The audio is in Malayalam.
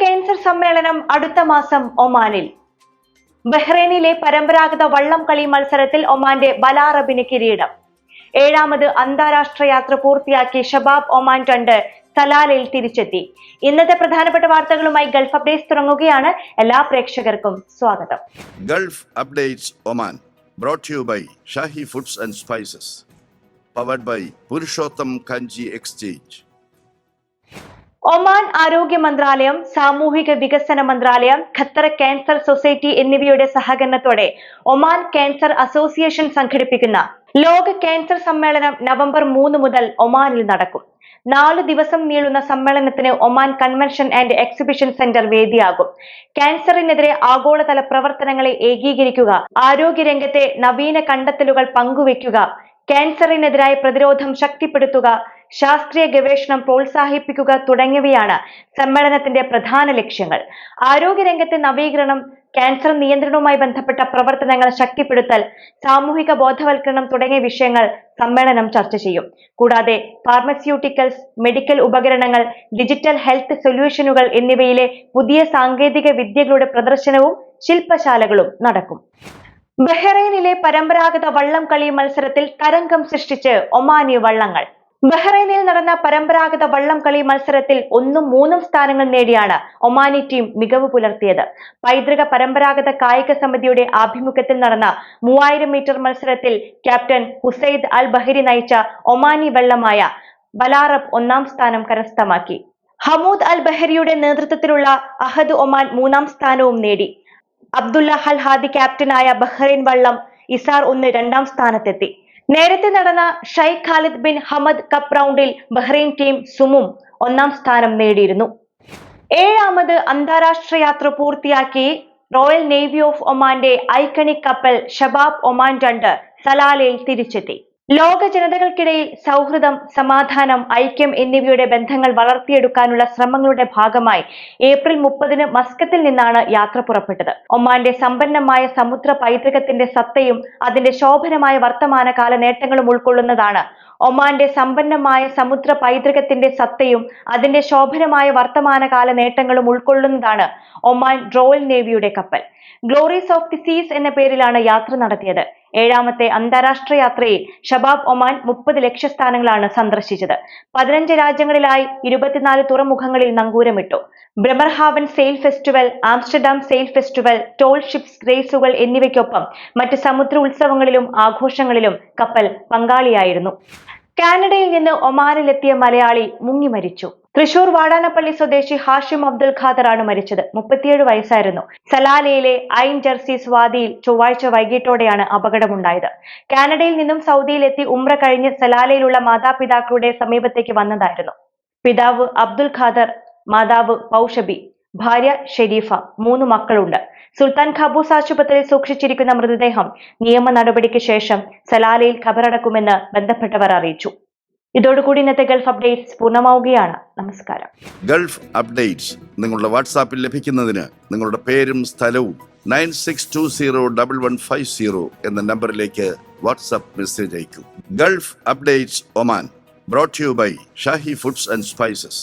ക്യാൻസർ സമ്മേളനം അടുത്ത മാസം ഒമാനിൽ. ബഹ്റൈനിലെ പരമ്പരാഗത വള്ളം കളി മത്സരത്തിൽ ഒമാന്റെ ബലാറബിന് കിരീടം. ഏഴാമത് അന്താരാഷ്ട്ര യാത്ര പൂർത്തിയാക്കി ഷബാബ് ഒമാൻ രണ്ട് സലാലയിൽ തിരിച്ചെത്തി. ഇന്നത്തെ പ്രധാനപ്പെട്ട വാർത്തകളുമായി ഗൾഫ് അപ്ഡേറ്റ്സ് തുടങ്ങുകയാണ്. എല്ലാ പ്രേക്ഷകർക്കും സ്വാഗതം. Gulf updates Oman brought you by Shahi foods and spices powered by Purushottam Kanji exchange. Oman ആരോഗ്യ മന്ത്രാലയം സാമൂഹിക വികസന മന്ത്രാലയം ഖത്തർ ക്യാൻസർ സൊസൈറ്റി എന്നിവയുടെ സഹകരണത്തോടെ ഒമാൻ ക്യാൻസർ അസോസിയേഷൻ സംഘടിപ്പിക്കുന്ന ലോക ക്യാൻസർ സമ്മേളനം നവംബർ മൂന്ന് മുതൽ ഒമാനിൽ നടക്കും. നാല് ദിവസം നീളുന്ന സമ്മേളനത്തിന് Oman convention and exhibition centre വേദിയാകും. ക്യാൻസറിനെതിരെ ആഗോളതല പ്രവർത്തനങ്ങളെ ഏകീകരിക്കുക ആരോഗ്യരംഗത്തെ നവീന കണ്ടെത്തലുകൾ പങ്കുവയ്ക്കുക ക്യാൻസറിനെതിരായ പ്രതിരോധം ശക്തിപ്പെടുത്തുക ശാസ്ത്രീയ ഗവേഷണം പ്രോത്സാഹിപ്പിക്കുക തുടങ്ങിയവയാണ് സമ്മേളനത്തിന്റെ പ്രധാന ലക്ഷ്യങ്ങൾ. ആരോഗ്യരംഗത്തെ നവീകരണം ക്യാൻസർ നിയന്ത്രണവുമായി ബന്ധപ്പെട്ട പ്രവർത്തനങ്ങൾ ശക്തിപ്പെടുത്തൽ സാമൂഹിക ബോധവൽക്കരണം തുടങ്ങിയ വിഷയങ്ങൾ സമ്മേളനം ചർച്ച ചെയ്യും. കൂടാതെ ഫാർമസ്യൂട്ടിക്കൽസ് മെഡിക്കൽ ഉപകരണങ്ങൾ ഡിജിറ്റൽ ഹെൽത്ത് സൊല്യൂഷനുകൾ എന്നിവയിലെ പുതിയ സാങ്കേതിക വിദ്യകളുടെ പ്രദർശനവും ശില്പശാലകളും നടക്കും. ബഹ്റൈനിലെ പരമ്പരാഗത വള്ളം കളി മത്സരത്തിൽ തരംഗം സൃഷ്ടിച്ച് ഒമാനി വള്ളങ്ങൾ. ബഹ്റൈനിൽ നടന്ന പരമ്പരാഗത വള്ളം കളി മത്സരത്തിൽ ഒന്നും മൂന്നും സ്ഥാനങ്ങൾ നേടിയാണ് ഒമാനി ടീം മികവ് പുലർത്തിയത്. പൈതൃക പരമ്പരാഗത കായിക സമിതിയുടെ ആഭിമുഖ്യത്തിൽ നടന്ന മൂവായിരം മീറ്റർ മത്സരത്തിൽ ക്യാപ്റ്റൻ ഹുസൈദ് അൽ ബഹരി നയിച്ച ഒമാനി വെള്ളമായ ബലാറബ് ഒന്നാം സ്ഥാനം കരസ്ഥമാക്കി. ഹമൂദ് അൽ ബഹരിയുടെ നേതൃത്വത്തിലുള്ള അഹദ് ഒമാൻ മൂന്നാം സ്ഥാനവും നേടി. അബ്ദുല്ല ഹൽ ഹാദി ക്യാപ്റ്റനായ ബഹ്റൈൻ വള്ളം ഇസാർ ഒന്ന് രണ്ടാം സ്ഥാനത്തെത്തി. നേരത്തെ നടന്ന Sheikh Khalid bin Hamad cup റൗണ്ടിൽ ബഹ്റൈൻ ടീം സുമും ഒന്നാം സ്ഥാനം നേടിയിരുന്നു. ഏഴാമത് അന്താരാഷ്ട്ര യാത്ര പൂർത്തിയാക്കി റോയൽ നേവി ഓഫ് ഒമാന്റെ ഐക്കണിക് കപ്പൽ ഷബാബ് ഒമാൻ രണ്ട് സലാലയിൽ തിരിച്ചെത്തി. ലോക ജനതകൾക്കിടയിൽ സൗഹൃദം സമാധാനം ഐക്യം എന്നിവയുടെ ബന്ധങ്ങൾ വളർത്തിയെടുക്കാനുള്ള ശ്രമങ്ങളുടെ ഭാഗമായി ഏപ്രിൽ മുപ്പതിന് മസ്കത്തിൽ നിന്നാണ് യാത്ര പുറപ്പെട്ടത്. ഒമാന്റെ സമ്പന്നമായ സമുദ്ര പൈതൃകത്തിന്റെ സത്തയും അതിന്റെ ശോഭനമായ വർത്തമാനകാല നേട്ടങ്ങളും ഉൾക്കൊള്ളുന്നതാണ്. ഒമാന്റെ സമ്പന്നമായ സമുദ്ര പൈതൃകത്തിന്റെ സത്തയും അതിന്റെ ശോഭനമായ വർത്തമാനകാല നേട്ടങ്ങളും ഉൾക്കൊള്ളുന്നതാണ് ഒമാൻ റോയൽ നേവിയുടെ കപ്പൽ. ഗ്ലോറീസ് ഓഫ് ദി സീസ് എന്ന പേരിലാണ് യാത്ര നടത്തിയത്. ഏഴാമത്തെ അന്താരാഷ്ട്ര യാത്രയിൽ ഷബാബ് ഒമാൻ മുപ്പത് ലക്ഷ്യസ്ഥാനങ്ങളാണ് സന്ദർശിച്ചത്. പതിനഞ്ച് രാജ്യങ്ങളിലായി ഇരുപത്തിനാല് തുറമുഖങ്ങളിൽ നങ്കൂരമിട്ടു. Bremerhaven sail festival Amsterdam sail festival tall ships റേസുകൾ എന്നിവയ്ക്കൊപ്പം മറ്റ് സമുദ്ര ഉത്സവങ്ങളിലും ആഘോഷങ്ങളിലും കപ്പൽ പങ്കാളിയായിരുന്നു. കാനഡയിൽ നിന്ന് ഒമാനിലെത്തിയ മലയാളി മുങ്ങി മരിച്ചു. തൃശൂർ വാടാനപ്പള്ളി സ്വദേശി ഹാഷിം അബ്ദുൽ ഖാദർ ആണ് മരിച്ചത്. മുപ്പത്തിയേഴ് വയസ്സായിരുന്നു. സലാലയിലെ ഐൻ ജെർസീസ് വാദിയിൽ ചൊവ്വാഴ്ച വൈകിട്ടോടെയാണ് അപകടമുണ്ടായത്. കാനഡയിൽ നിന്നും സൗദിയിലെത്തി ഉംറ കഴിഞ്ഞ് സലാലയിലുള്ള മാതാപിതാക്കളുടെ സമീപത്തേക്ക് വന്നതായിരുന്നു. പിതാവ് അബ്ദുൽ ഖാദർ മാതാവ് പൗഷബി ഭാര്യ ഷെരീഫ മൂന്ന് മക്കളുണ്ട്. സുൽത്താൻ ഖാബൂസ് ആശുപത്രിയിൽ സൂക്ഷിച്ചിരിക്കുന്ന മൃതദേഹം നിയമ നടപടിക്ക് ശേഷം സലാലയിൽ ഖബറടക്കുമെന്ന് ബന്ധപ്പെട്ടവർ അറിയിച്ചു. ഇതോടുകൂടി ഇന്നത്തെ ഗൾഫ് അപ്ഡേറ്റ്സ് പൂർണമാവുകയാണ്. നമസ്കാരം. ഗൾഫ് അപ്ഡേറ്റ്സ് നിങ്ങളുടെ വാട്സാപ്പിൽ ലഭിക്കുന്നതിന് നിങ്ങളുടെ പേരും സ്ഥലവും nine six two zero double one five zero എന്ന നമ്പറിലേക്ക് വാട്സാപ്പ് മെസ്സേജ് അയക്കും. Gulf updates Oman brought you by Shahi foods and spices